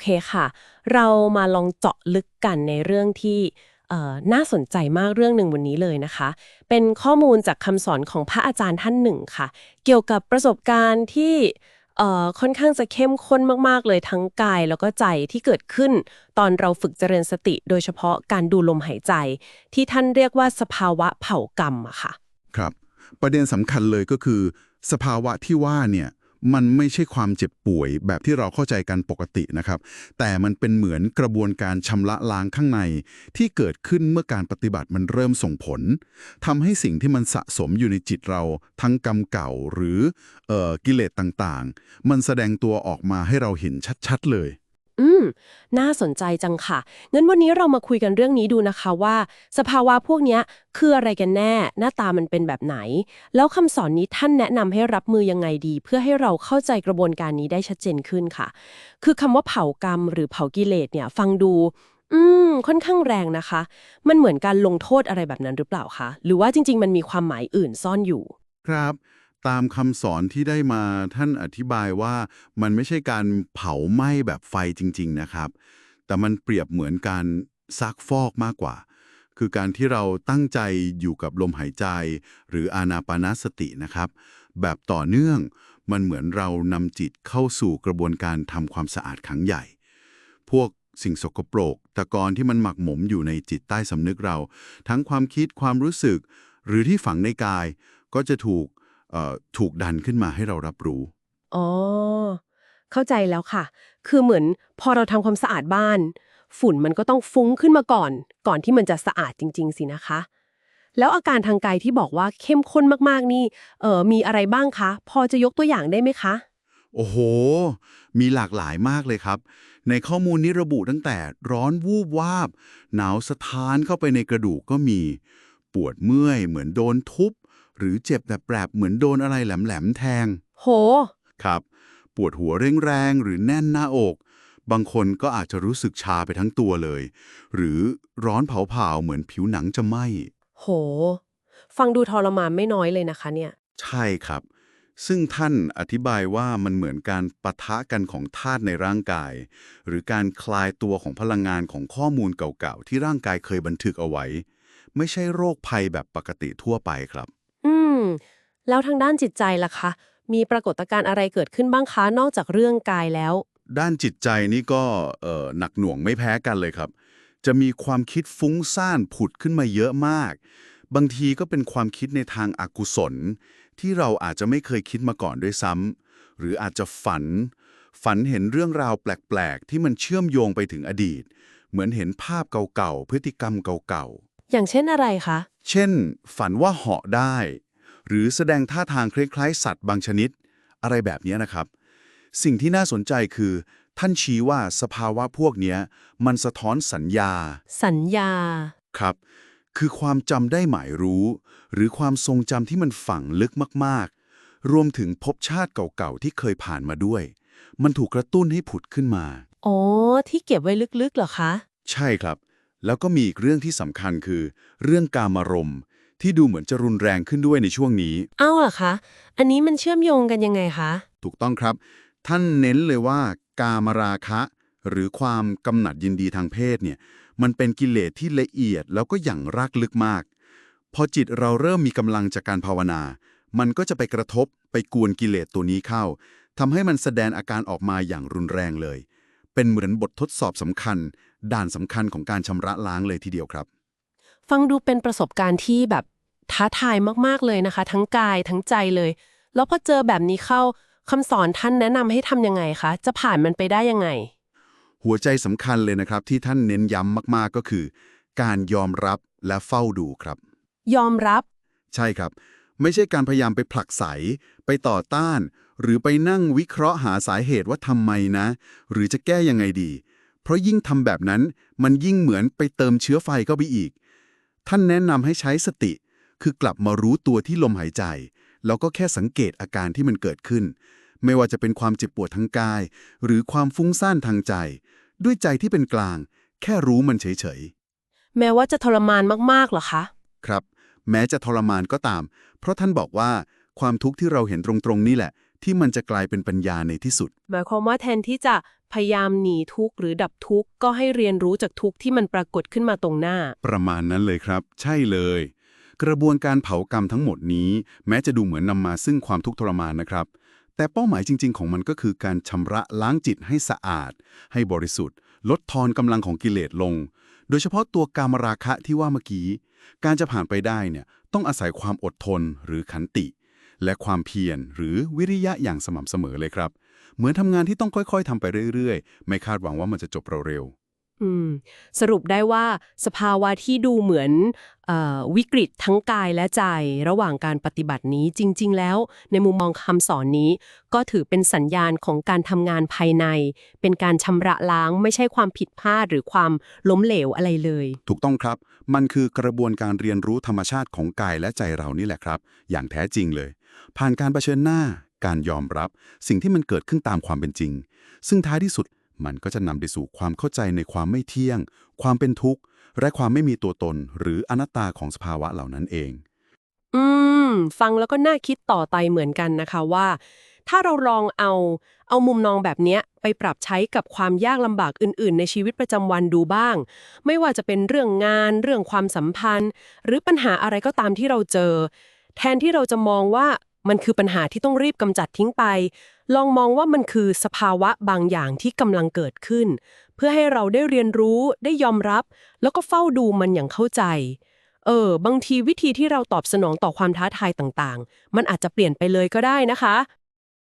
เคค่ะ เรามาลองเจาะลึกกันในเรื่องที่น่าสนใจมากเรื่องหนึ่งวันนี้เลยนะคะ เป็นข้อมูลจากคำสอนของพระอาจารย์ท่านหนึ่งค่ะ เกี่ยวกับประสบการณ์ที่ค่อนข้างจะเข้มข้นมาก ๆ เลยทั้งกายแล้วก็ใจที่เกิดขึ้น ตอนเราฝึกเจริญสติ โดยเฉพาะการดูลมหายใจ ที่ท่านเรียกว่าสภาวะเผากรรมอะค่ะ ครับ ประเด็นสำคัญเลยก็คือ สภาวะที่ว่าเนี่ย มันไม่ใช่ความเจ็บป่วยแบบที่เราเข้าใจกันปกตินะครับ แต่มันเป็นเหมือนกระบวนการชำระล้างข้างใน ที่เกิดขึ้นเมื่อการปฏิบัติมันเริ่มส่งผลทำให้สิ่งที่มันสะสมอยู่ในจิตเรา ทั้งกรรมเก่าหรือเอ่อกิเลสต่างๆ มันแสดงตัวออกมาให้เราเห็นชัดๆเลย อืม น่าสนใจจังค่ะ งั้นวันนี้เรามาคุยกันเรื่องนี้ดูนะคะว่า สภาวะพวกเนี้ยคืออะไรกันแน่ หน้าตามันเป็นแบบไหน แล้วคำสอนนี้ท่านแนะนำให้รับมือยังไงดี เพื่อให้เราเข้าใจกระบวนการนี้ได้ชัดเจนขึ้นค่ะ คือคำว่าเผากรรมหรือเผากิเลสเนี่ย ฟังดู อืม ค่อนข้างแรงนะคะ มันเหมือนการลงโทษอะไรแบบนั้นหรือเปล่าคะ หรือว่าจริง ๆ มันมีความหมายอื่นซ่อนอยู่ ครับ ตามคำสอนที่ได้มาท่านอธิบายว่ามันไม่ใช่การเผาไหม้แบบไฟจริง ๆ นะครับ แต่มันเปรียบเหมือนการซักฟอกมากกว่า คือการที่เราตั้งใจอยู่กับลมหายใจ หรืออานาปานสตินะครับ แบบต่อเนื่องมันเหมือนเรานำจิตเข้าสู่กระบวนการทำความสะอาดครั้งใหญ่ พวกสิ่งสกปรกตะกอนที่มันหมักหมมอยู่ในจิตใต้สำนึกเรา ทั้งความคิดความรู้สึก หรือที่ฝังในกายก็จะถูก ถูกดันขึ้นมาให้เรารับรู้ อ๋อ เข้าใจแล้วค่ะ คือเหมือนพอเราทำความสะอาดบ้าน ฝุ่นมันก็ต้องฟุ้งขึ้นมาก่อน ก่อนที่มันจะสะอาดจริง ๆ สินะคะ แล้วอาการทางกายที่บอกว่าเข้มข้นมากๆนี่เออมีอะไรบ้างคะ พอจะยกตัวอย่างได้ไหมคะ โอ้โห มีหลากหลายมากเลยครับ ในข้อมูลนี้ระบุตั้งแต่ร้อนวูบวาบ หนาวสะท้านเข้าไปในกระดูกก็มี ปวดเมื่อยเหมือนโดนทุบ หรือเจ็บแต่แปรบๆเหมือนโดนอะไรแหลมๆแทง โห ครับ ปวดหัวแรงๆหรือแน่นหน้าอก บางคนก็อาจจะรู้สึกชาไปทั้งตัวเลย หรือร้อนเผาๆเหมือนผิวหนังจะไหม้โห ฟังดูทรมานไม่น้อยเลยนะคะเนี่ย ใช่ครับ ซึ่งท่านอธิบายว่ามันเหมือนการปะทะกันของธาตุในร่างกาย หรือการคลายตัวของพลังงานของข้อมูลเก่าๆ ที่ร่างกายเคยบันทึกเอาไว้ ไม่ใช่โรคภัยแบบปกติทั่วไปครับอื ม แล้วทางด้านจิตใจล่ะคะ มีปรากฏการณ์อะไรเกิดขึ้นบ้างคะ นอกจากเรื่องกายแล้ว ด้านจิตใจนี่ก็เอ่อหนักหน่วงไม่แพ้กันเลยครับ จะมีความคิดฟุ้งซ่านผุดขึ้นมาเยอะมาก บางทีก็เป็นความคิดในทางอากุศล ที่เราอาจจะไม่เคยคิดมาก่อนด้วยซ้ำหรืออาจจะฝัน ฝันเห็นเรื่องราวแปลกๆ ที่มันเชื่อมโยงไปถึงอดีต เหมือนเห็นภาพเก่าๆพฤติกรรมเก่าๆ อย่างเช่นอะไรคะ เช่น ฝันว่าเหาะได้ หรือแสดงท่าทางคล้ายๆสัตว์บางชนิด อะไรแบบนี้นะครับ สิ่งที่น่าสนใจคือ ท่านชี้ว่าสภาวะพวกเนี้ยมันสะท้อนสัญญา สัญญา ครับ คือความจำได้หมายรู้ หรือความทรงจำที่มันฝังลึกมากๆ รวมถึงภพชาติเก่าๆ ที่เคยผ่านมาด้วย มันถูกกระตุ้นให้ผุดขึ้นมาอ๋อที่เก็บไว้ลึกๆเหรอคะ ใช่ครับ แล้วก็มีอีกเรื่องที่สำคัญคือ เรื่องการมารมณ์ ที่ดูเหมือนจะรุนแรงขึ้นด้วยในช่วงนี้ เอ้าเหรอคะ อันนี้มันเชื่อมโยงกันยังไงคะ ถูกต้องครับ ท่านเน้นเลยว่ากามราคะ หรือความกำหนัดยินดีทางเพศเนี่ยมันเป็นกิเลสที่ละเอียดแล้วก็อย่างรากลึกมาก พอจิตเราเริ่มมีกำลังจากการภาวนา มันก็จะไปกระทบไปกวนกิเลสตัวนี้เข้าทำให้มันแสดงอาการออกมาอย่างรุนแรงเลย เป็นเหมือนบททดสอบสำคัญ ด่านสำคัญของการชำระล้างเลยทีเดียวครับ ฟังดูเป็นประสบการณ์ที่แบบท้าทายมากๆเลยนะคะ ทั้งกายทั้งใจเลย แล้วพอเจอแบบนี้เข้าคำสอนท่านแนะนำให้ทำยังไงคะ จะผ่านมันไปได้ยังไง หัวใจสำคัญเลยนะครับ ที่ท่านเน้นย้ำมากๆก็คือ การยอมรับและเฝ้าดูครับ ยอมรับ ใช่ครับ ไม่ใช่การพยายามไปผลักไส ไปต่อต้าน หรือไปนั่งวิเคราะห์หาสาเหตุว่าทำไมนะ หรือจะแก้ยังไงดี เพราะยิ่งทำแบบนั้น มันยิ่งเหมือนไปเติมเชื้อไฟเข้าไปอีก ท่านแนะนำให้ใช้สติ คือกลับมารู้ตัวที่ลมหายใจ แล้วก็แค่สังเกตอาการที่มันเกิดขึ้น ไม่ว่าจะเป็นความเจ็บปวดทางกาย หรือความฟุ้งซ่านทางใจ ด้วยใจที่เป็นกลาง แค่รู้มันเฉยๆ แม้ว่าจะทรมานมากๆเหรอคะ ครับ แม้จะทรมานก็ตาม เพราะท่านบอกว่าความทุกข์ที่เราเห็นตรงๆนี่แหละ ที่มันจะกลายเป็นปัญญาในที่สุด หมายความว่าแทนที่จะพยายามหนีทุกข์หรือดับทุกข์ก็ให้เรียนรู้จากทุกข์ที่มันปรากฏขึ้นมาตรงหน้า ประมาณนั้นเลยครับ ใช่เลย กระบวนการเผากรรมทั้งหมดนี้ แม้จะดูเหมือนนำมาซึ่งความทุกข์ทรมานนะครับ แต่เป้าหมายจริง ๆ ของมันก็คือการชำระล้างจิตให้สะอาด ให้บริสุทธิ์ ลดทอนกำลังของกิเลสลง โดยเฉพาะตัวกามราคะที่ว่าเมื่อกี้ การจะผ่านไปได้เนี่ยต้องอาศัยความอดทนหรือขันติ และความเพียรหรือวิริยะอย่างสม่ำเสมอเลยครับ เหมือนทำงานที่ต้องค่อยๆทำไปเรื่อยๆ ไม่คาดหวังว่ามันจะจบเร็วๆ สรุปได้ว่าสภาวะที่ดูเหมือนอวิกฤตทั้งกายและใจ ระหว่างการปฏิบัตินี้จริง ๆ แล้ว ในมุมมองคำสอนนี้ ก็ถือเป็นสัญญาณของการทำงานภายใน เป็นการชำระล้างไม่ใช่ความผิดพลาดหรือความล้มเหลวอะไรเลย ถูกต้องครับ มันคือกระบวนการเรียนรู้ธรรมชาติของกายและใจเรานี่แหละครับ อย่างแท้จริงเลย ผ่านการเผชิญหน้า การยอมรับ สิ่งที่มันเกิดขึ้นตามความเป็นจริง ซึ่งท้ายที่สุด มันก็จะนำไปสู่ความเข้าใจในความไม่เที่ยง ความเป็นทุกข์ และความไม่มีตัวตน หรืออนัตตาของสภาวะเหล่านั้นเอง อืม ฟังแล้วก็น่าคิดต่อไปเหมือนกันนะคะว่า ถ้าเราลองเอาเอามุมมองแบบนี้ไปปรับใช้กับความยากลำบากอื่น ๆ ในชีวิตประจำวันดูบ้าง ไม่ว่าจะเป็นเรื่องงาน เรื่องความสัมพันธ์ หรือปัญหาอะไรก็ตามที่เราเจอ แทนที่เราจะมองว่ามันคือปัญหาที่ต้องรีบกำจัดทิ้งไป ลองมองว่ามันคือสภาวะบางอย่างที่กำลังเกิดขึ้น เพื่อให้เราได้เรียนรู้ได้ยอมรับ แล้วก็เฝ้าดูมันอย่างเข้าใจ เออ บางทีวิธีที่เราตอบสนองต่อความท้าทายต่างๆ มันอาจจะเปลี่ยนไปเลยก็ได้นะคะ